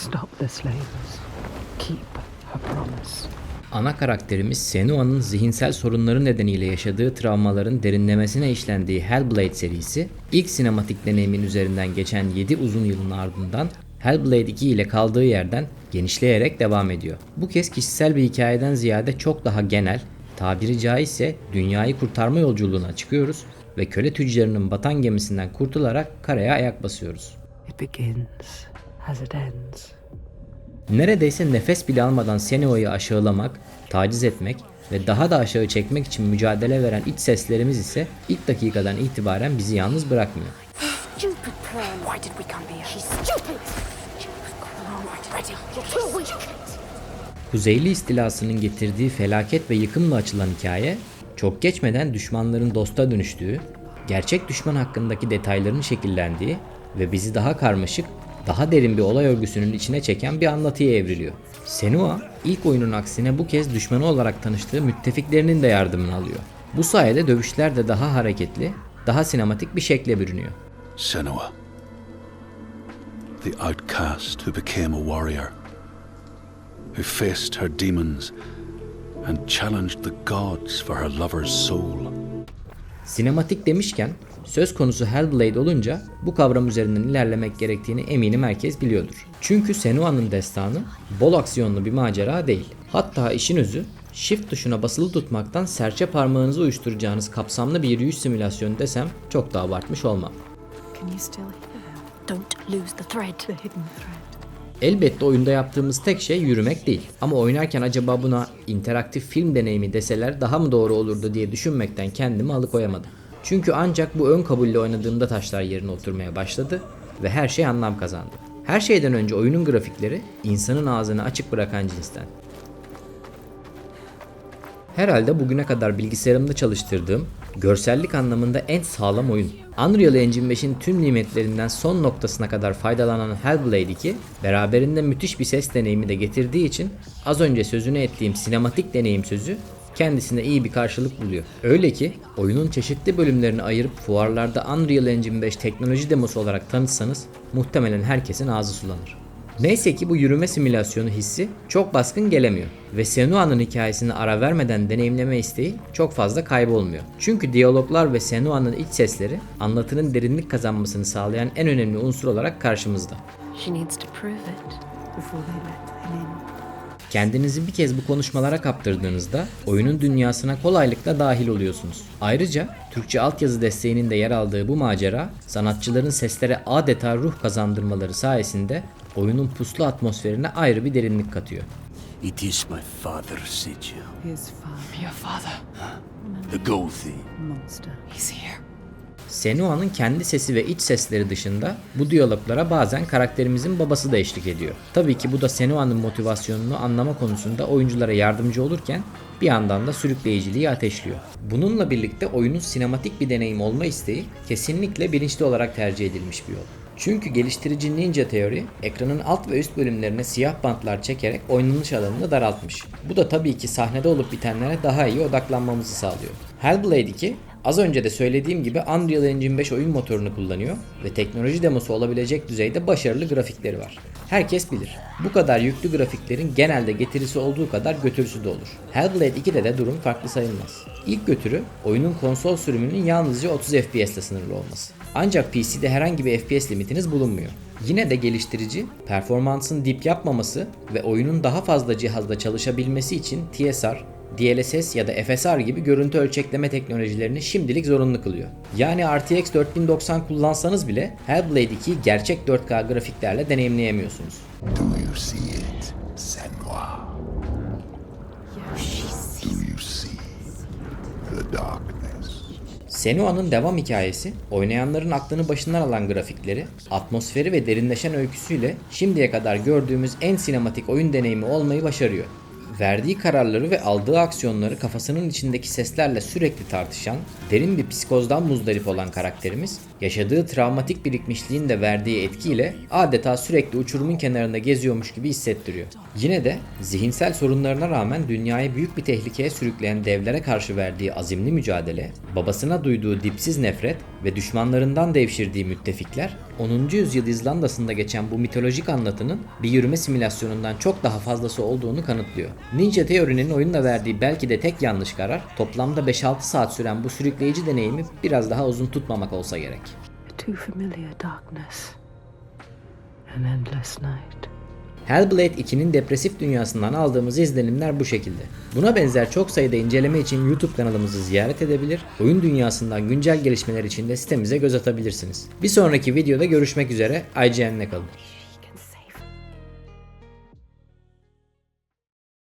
Stop the slavers. Keep her promise. Ana karakterimiz Senua'nın zihinsel sorunları nedeniyle yaşadığı travmaların derinlemesine işlendiği Hellblade serisi, ilk sinematik deneyimin üzerinden geçen 7 uzun yılın ardından Hellblade 2 ile kaldığı yerden genişleyerek devam ediyor. Bu kez kişisel bir hikayeden ziyade çok daha genel, tabiri caizse dünyayı kurtarma yolculuğuna çıkıyoruz ve köle tüccarının batan gemisinden kurtularak karaya ayak basıyoruz. It begins as it ends. Neredeyse nefes bile almadan Senua'yı aşağılamak, taciz etmek ve daha da aşağı çekmek için mücadele veren iç seslerimiz ise ilk dakikadan itibaren bizi yalnız bırakmıyor. Stupid Crown. Why did we come here? She's stupid. Stupid Crown. Ready. You're too weak. Kuzeyli istilasının getirdiği felaket ve yıkımla açılan hikaye, çok geçmeden düşmanların dosta dönüştüğü, gerçek düşman hakkındaki detayların şekillendiği ve bizi daha karmaşık, daha derin bir olay örgüsünün içine çeken bir anlatıya evriliyor. Senua, ilk oyunun aksine bu kez düşmanı olarak tanıştığı müttefiklerinin de yardımını alıyor. Bu sayede dövüşler de daha hareketli, daha sinematik bir şekle bürünüyor. Senua, the outcast who became a warrior, who faced her demons and challenged the gods for her lover's soul. Sinematik demişken söz konusu Hellblade olunca bu kavram üzerinden ilerlemek gerektiğini eminim herkes biliyordur. Çünkü Senua'nın destanı bol aksiyonlu bir macera değil. Hatta işin özü Shift tuşuna basılı tutmaktan serçe parmağınızı uyuşturacağınız kapsamlı bir yürüyüş simülasyonu desem çok da abartmış olmam. Elbette oyunda yaptığımız tek şey yürümek değil. Ama oynarken acaba buna interaktif film deneyimi deseler daha mı doğru olurdu diye düşünmekten kendimi alıkoyamadım. Çünkü ancak bu ön kabulle oynadığımda taşlar yerine oturmaya başladı ve her şey anlam kazandı. Her şeyden önce oyunun grafikleri insanın ağzını açık bırakan cinsten. Herhalde bugüne kadar bilgisayarımda çalıştırdığım görsellik anlamında en sağlam oyun. Unreal Engine 5'in tüm nimetlerinden son noktasına kadar faydalanan Hellblade 2 beraberinde müthiş bir ses deneyimi de getirdiği için az önce sözünü ettiğim sinematik deneyim sözü kendisine iyi bir karşılık buluyor. Öyle ki oyunun çeşitli bölümlerini ayırıp fuarlarda Unreal Engine 5 teknoloji demosu olarak tanıtsanız muhtemelen herkesin ağzı sulanır. Neyse ki bu yürüme simülasyonu hissi çok baskın gelemiyor ve Senua'nın hikayesini ara vermeden deneyimleme isteği çok fazla kaybolmuyor. Çünkü diyaloglar ve Senua'nın iç sesleri anlatının derinlik kazanmasını sağlayan en önemli unsur olarak karşımızda. She needs to prove it. Before they let them in. Kendinizi bir kez bu konuşmalara kaptırdığınızda oyunun dünyasına kolaylıkla dahil oluyorsunuz. Ayrıca Türkçe altyazı desteğinin de yer aldığı bu macera sanatçıların seslere adeta ruh kazandırmaları sayesinde oyunun puslu atmosferine ayrı bir derinlik katıyor. It is my father, Sigil, His father. Your father. the gold. Monster. He's here. Senua'nın kendi sesi ve iç sesleri dışında bu diyaloglara bazen karakterimizin babası da eşlik ediyor. Tabii ki bu da Senua'nın motivasyonunu anlama konusunda oyunculara yardımcı olurken bir yandan da sürükleyiciliği ateşliyor. Bununla birlikte oyunun sinematik bir deneyim olma isteği kesinlikle bilinçli olarak tercih edilmiş bir yol. Çünkü geliştirici Ninja Theory ekranın alt ve üst bölümlerine siyah bantlar çekerek oynanış alanını daraltmış. Bu da tabii ki sahnede olup bitenlere daha iyi odaklanmamızı sağlıyor. Hellblade 2 Az önce de söylediğim gibi Unreal Engine 5 oyun motorunu kullanıyor ve teknoloji demosu olabilecek düzeyde başarılı grafikleri var. Herkes bilir. Bu kadar yüklü grafiklerin genelde getirisi olduğu kadar götürüsü de olur. Hellblade 2'de de durum farklı sayılmaz. İlk götürü oyunun konsol sürümünün yalnızca 30 FPS ile sınırlı olması. Ancak PC'de herhangi bir FPS limitiniz bulunmuyor. Yine de geliştirici performansın dip yapmaması ve oyunun daha fazla cihazda çalışabilmesi için TSR, DLSS ya da FSR gibi görüntü ölçekleme teknolojilerini şimdilik zorunlu kılıyor. Yani RTX 4090 kullansanız bile Hellblade 2'yi gerçek 4K grafiklerle deneyimleyemiyorsunuz. Do you see it, Senwa? Do you see the darkness? Senua'nın devam hikayesi, oynayanların aklını başından alan grafikleri, atmosferi ve derinleşen öyküsüyle şimdiye kadar gördüğümüz en sinematik oyun deneyimi olmayı başarıyor. Verdiği kararları ve aldığı aksiyonları kafasının içindeki seslerle sürekli tartışan, derin bir psikozdan muzdarip olan karakterimiz, Yaşadığı travmatik birikmişliğin de verdiği etkiyle adeta sürekli uçurumun kenarında geziyormuş gibi hissettiriyor. Yine de zihinsel sorunlarına rağmen dünyayı büyük bir tehlikeye sürükleyen devlere karşı verdiği azimli mücadele, babasına duyduğu dipsiz nefret ve düşmanlarından devşirdiği müttefikler 10. yüzyıl İzlanda'sında geçen bu mitolojik anlatının bir yürüme simülasyonundan çok daha fazlası olduğunu kanıtlıyor. Ninja Theory'nin oyunla verdiği belki de tek yanlış karar toplamda 5-6 saat süren bu sürükleyici deneyimi biraz daha uzun tutmamak olsa gerek. Too familiar darkness. An endless night. Hellblade 2'nin depresif dünyasından aldığımız izlenimler bu şekilde. Buna benzer çok sayıda inceleme için YouTube kanalımızı ziyaret edebilir, oyun dünyasından güncel gelişmeler için de sitemize göz atabilirsiniz. Bir sonraki videoda görüşmek üzere, IGN'le kalın.